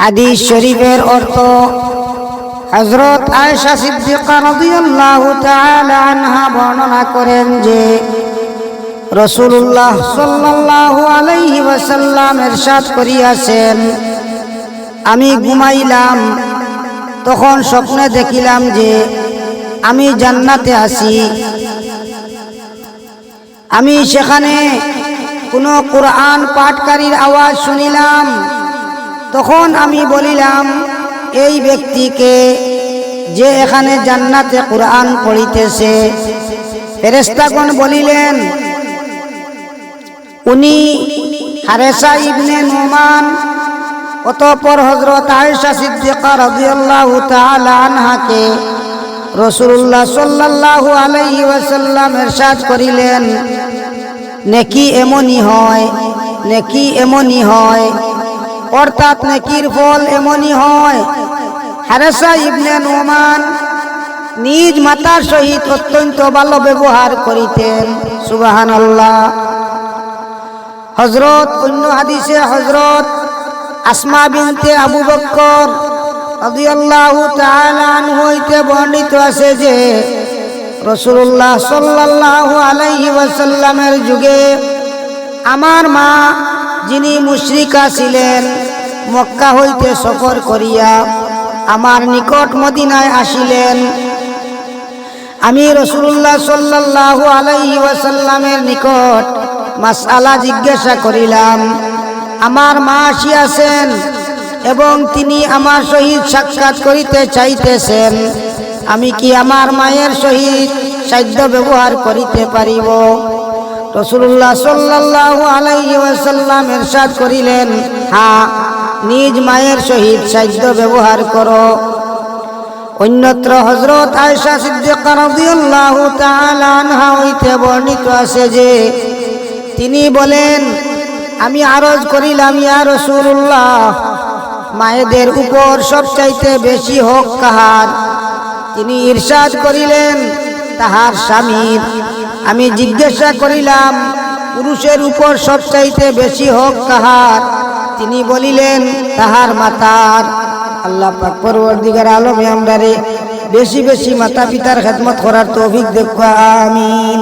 হাদিস শরীফের অর্থ হজরত আয়েশা সিদ্দিকা তাআলা আনহা বর্ণনা করেন যে রসুল্লাহ সাল্লাল্লাহু আলাইহি ওয়াসাল্লাম এরশাদ করিয়াছেন আমি ঘুমাইলাম তখন স্বপ্নে দেখিলাম যে আমি জান্নাতে আছি। আমি সেখানে কোনো কোরআন পাঠকারীর আওয়াজ শুনিলাম। তখন আমি বলিলাম, এই ব্যক্তিকে যে এখানে জান্নাতে কোরআন পড়িতেছে ফেরেস্তাগণ বলিলেন, উনি হারেসা ইবনে নোমান, অতঃপর হজরত আয়েশা সিদ্দিকা তাআলা আনহাকে রাসূলুল্লাহ সাল্লাল্লাহু আলাইহি ওয়াসাল্লাম ইরশাদ করিলেন, নেকি এমনই হয়, নেকি এমনই হয় অর্থাৎ নেকির ফল এমনই হয়। হারেসা ইবনে নোমান নিজ মাতার সহিত অত্যন্ত ভালো ব্যবহার করিতেন। সুবাহান আল্লাহ হজরত অন্য হাদিসে হজরত আসমা বিনতে আবু বক্কর হইতে বর্ণিত আছে যে, রাসূলুল্লাহ সাল্লাল্লাহু আলাইহি ওয়াসাল্লামের যুগে আমার মা যিনি মুশরিকা ছিলেন মক্কা হইতে সফর করিয়া আমার নিকট মদিনায় আসিলেন। আমি রসুল্লাহ সাল্লাল্লাহু আলাইহি ওয়াসাল্লামের নিকট মাসআলা জিজ্ঞাসা করিলাম, আমার মা আসিয়াছেন এবং তিনি আমার সহিত সাক্ষাৎ করিতে চাইতেছেন, আমি কি আমার মায়ের সহিত সাধ্য ব্যবহার করিতে পারিব? রসুল্লাহ সাল্লাল্লাহু আলাইহি ওয়াসাল্লাম এরশাদ করিলেন, হা, নিজ মায়ের সহিত সাহিত্য ব্যবহার করো। অন্যত্র হজরত আয়েশা সিদ্দিকা রাদিয়াল্লাহু তাআলা আনহা হইতে বর্ণিত আছে যে, তিনি বলেন, আমি আরজ করিলাম, ইয়া রাসূলুল্লাহ, মায়েদের উপর সবচাইতে বেশি হক কাহার? তিনি ইরশাদ করিলেন, তাহার স্বামীর আমি জিজ্ঞাসা করিলাম, পুরুষের উপর সবচাইতে বেশি হোক তাহার তিনি বলিলেন, তাহার মাতার। আল্লাহ পরবর্তীকার আলমে আমরা বেশি বেশি মাতা পিতার খেদমত করার তৌফিক অভিজ্ঞ আমিন।